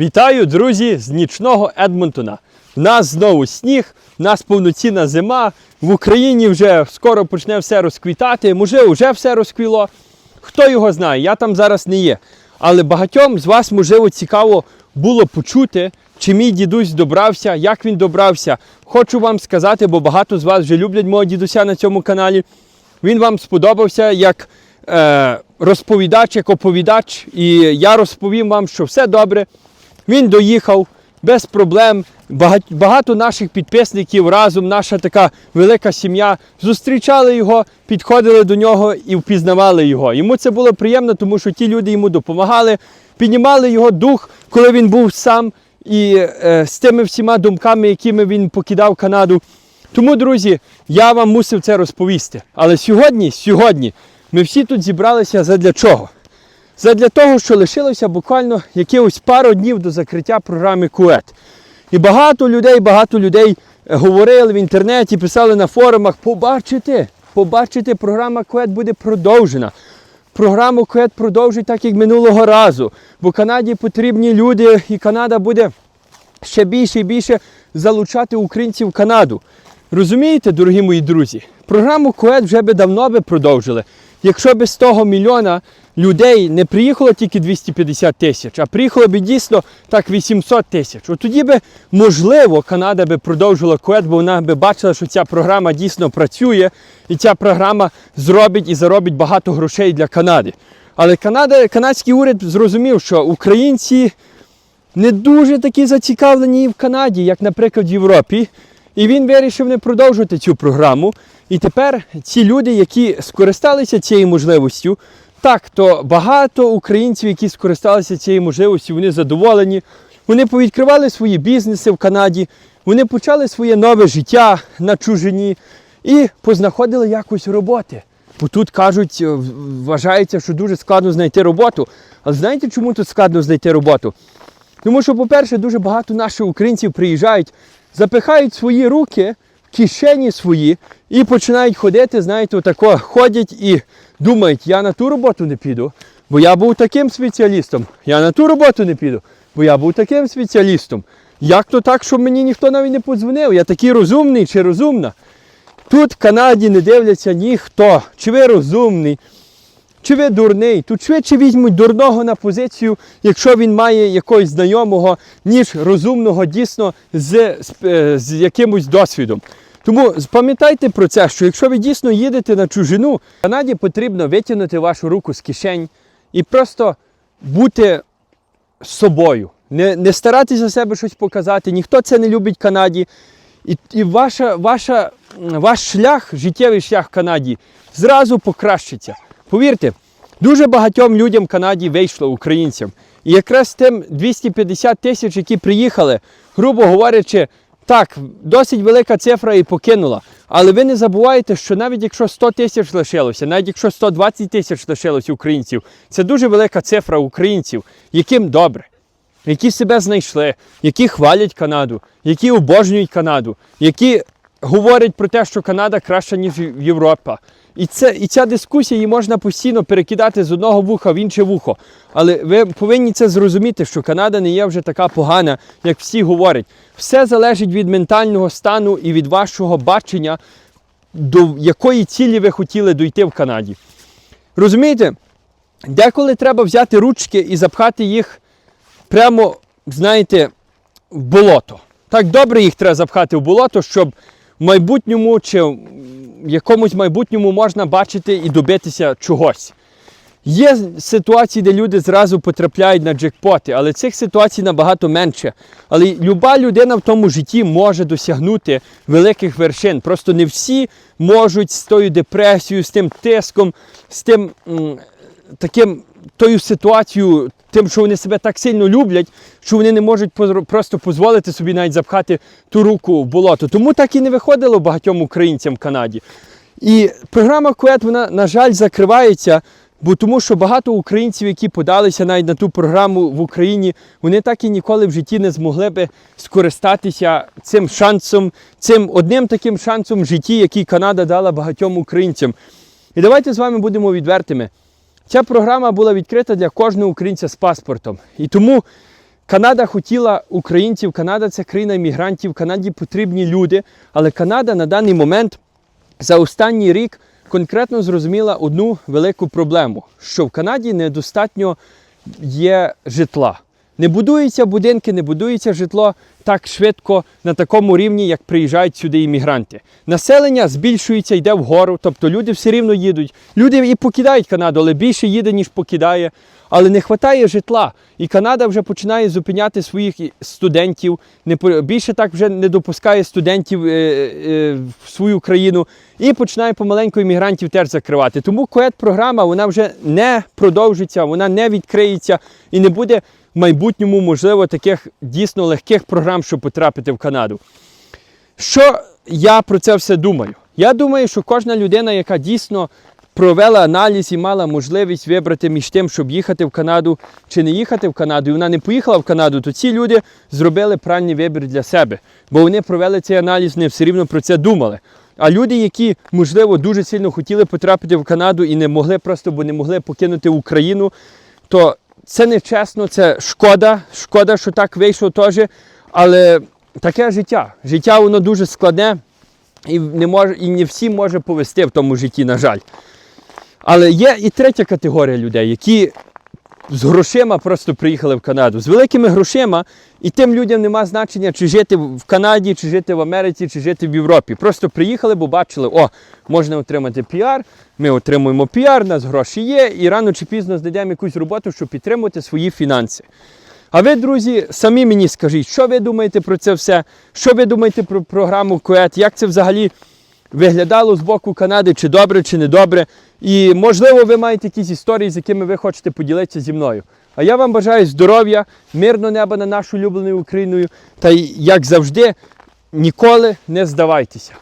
Вітаю, друзі, з нічного Едмонтона. У нас знову сніг, у нас повноцінна зима. В Україні вже скоро почне все розквітати. Може, вже все розквіло. Хто його знає, я там зараз не є. Але багатьом з вас, можливо, цікаво було почути, чи мій дідусь добрався, як він добрався. Хочу вам сказати, бо багато з вас вже люблять мого дідуся на цьому каналі. Він вам сподобався як е, розповідач, як оповідач, і я розповім вам, що все добре. Він доїхав без проблем. Багато наших підписників разом, наша така велика сім'я, зустрічали його, підходили до нього і впізнавали його. Йому це було приємно, тому що ті люди йому допомагали, піднімали його дух, коли він був сам, і е, з тими всіма думками, якими він покидав Канаду. Тому, друзі, я вам мусив це розповісти. Але сьогодні, сьогодні, ми всі тут зібралися задля чого? Задля того, що лишилося буквально якихось пару днів до закриття програми КУЕТ. І багато людей, багато людей е, говорили в інтернеті, писали на форумах, побачите, побачите, програма КУЕТ буде продовжена. Програму КУЕТ продовжить так, як минулого разу. Бо Канаді потрібні люди, і Канада буде ще більше і більше залучати українців в Канаду. Розумієте, дорогі мої друзі, програму КОЕД вже би давно би продовжили. Якщо б з того мільйона людей не приїхало тільки 250 тисяч, а приїхало б дійсно так 800 тисяч, от тоді би, можливо, Канада би продовжила КОЕД, бо вона би бачила, що ця програма дійсно працює, і ця програма зробить і заробить багато грошей для Канади. Але Канада, канадський уряд зрозумів, що українці не дуже такі зацікавлені в Канаді, як, наприклад, в Європі. І він вирішив не продовжувати цю програму. І тепер ці люди, які скористалися цією можливістю, так, то багато українців, які скористалися цією можливістю, вони задоволені. Вони повідкривали свої бізнеси в Канаді, вони почали своє нове життя на чужині і познаходили якось роботи. Бо тут кажуть, е, вважається, що дуже складно знайти роботу. Але знаєте, чому тут складно знайти роботу? Тому що, по-перше, дуже багато наших українців приїжджають, запихають свої руки в кишені свої і починають ходити, знаєте, отако ходять і думають, я на ту роботу не піду, бо я був таким спеціалістом. Я на ту роботу не піду, бо я був таким спеціалістом. Як то так, щоб мені ніхто навіть не подзвонив? Я такий розумний чи розумна. Тут в Канаді не дивляться ніхто, чи ви розумний, чи ви дурний. Тут швидше візьмуть дурного на позицію, якщо він має якогось знайомого, ніж розумного дійсно з, з, е, з якимось досвідом. Тому пам'ятайте про це, що якщо ви дійсно їдете на чужину, в Канаді потрібно витягнути вашу руку з кишень і просто бути собою. Не, не старатися за себе щось показати. Ніхто це не любить Канаді. І, і ваша, ваша, ваш шлях, життєвий шлях в Канаді зразу покращиться. Повірте, дуже багатьом людям в Канаді вийшло українцям. І якраз тим 250 тисяч, які приїхали, грубо говорячи, так, досить велика цифра і покинула. Але ви не забувайте, що навіть якщо 100 тисяч лишилося, навіть якщо 120 тисяч лишилося українців, це дуже велика цифра українців, яким добре які себе знайшли, які хвалять Канаду, які обожнюють Канаду, які говорять про те, що Канада краща, ніж Європа. І, це, і ця дискусія її можна постійно перекидати з одного вуха в інше вухо. Але ви повинні це зрозуміти, що Канада не є вже така погана, як всі говорять. Все залежить від ментального стану і від вашого бачення, до якої цілі ви хотіли дойти в Канаді. Розумієте? Деколи треба взяти ручки і запхати їх прямо, знаєте, в болото. Так добре їх треба запхати в болото, щоб в майбутньому чи якомусь майбутньому можна бачити і добитися чогось. Є ситуації, де люди зразу потрапляють на джекпоти, але цих ситуацій набагато менше. Але люба людина в тому житті може досягнути великих вершин. Просто не всі можуть з тою депресією, з тим тиском, з тим таким тою ситуацією, тим, що вони себе так сильно люблять, що вони не можуть просто дозволити собі навіть запхати ту руку в болото. Тому так і не виходило багатьом українцям в Канаді. І програма КУЕТ, вона, на жаль, закривається, бо тому що багато українців, які подалися навіть на ту програму в Україні, вони так і ніколи в житті не змогли би скористатися цим шансом, цим одним таким шансом в житті, який Канада дала багатьом українцям. І давайте з вами будемо відвертими. Ця програма була відкрита для кожного українця з паспортом. І тому Канада хотіла українців, Канада це країна іммігрантів, Канаді потрібні люди, але Канада на даний момент за останній рік конкретно зрозуміла одну велику проблему, що в Канаді недостатньо є житла. Не будуються будинки, не будується житло так швидко на такому рівні, як приїжджають сюди іммігранти. Населення збільшується, йде вгору, тобто люди все рівно їдуть. Люди і покидають Канаду, але більше їде, ніж покидає. Але не вистачає житла. І Канада вже починає зупиняти своїх студентів. Не більше так вже не допускає студентів е, е, в свою країну і починає помаленьку іммігрантів теж закривати. Тому коет програма вона вже не продовжиться, вона не відкриється і не буде в майбутньому, можливо, таких дійсно легких програм, щоб потрапити в Канаду. Що я про це все думаю? Я думаю, що кожна людина, яка дійсно провела аналіз і мала можливість вибрати між тим, щоб їхати в Канаду чи не їхати в Канаду, і вона не поїхала в Канаду, то ці люди зробили правильний вибір для себе, бо вони провели цей аналіз, вони все рівно про це думали. А люди, які, можливо, дуже сильно хотіли потрапити в Канаду і не могли просто, бо не могли покинути Україну, то це нечесно, це шкода. Шкода, що так вийшло теж. Але таке життя. Життя воно дуже складне і не може, і не всі може повести в тому житті, на жаль. Але є і третя категорія людей, які з грошима просто приїхали в Канаду. З великими грошима, і тим людям нема значення, чи жити в Канаді, чи жити в Америці, чи жити в Європі. Просто приїхали, бо бачили, о, можна отримати піар, ми отримуємо піар, нас гроші є, і рано чи пізно знайдемо якусь роботу, щоб підтримувати свої фінанси. А ви, друзі, самі мені скажіть, що ви думаєте про це все? Що ви думаєте про програму КОЕТ? Як це взагалі виглядало з боку Канади, чи добре, чи не добре? І можливо, ви маєте якісь історії, з якими ви хочете поділитися зі мною. А я вам бажаю здоров'я, мирного неба на нашу улюбленою Україною. Та як завжди, ніколи не здавайтеся.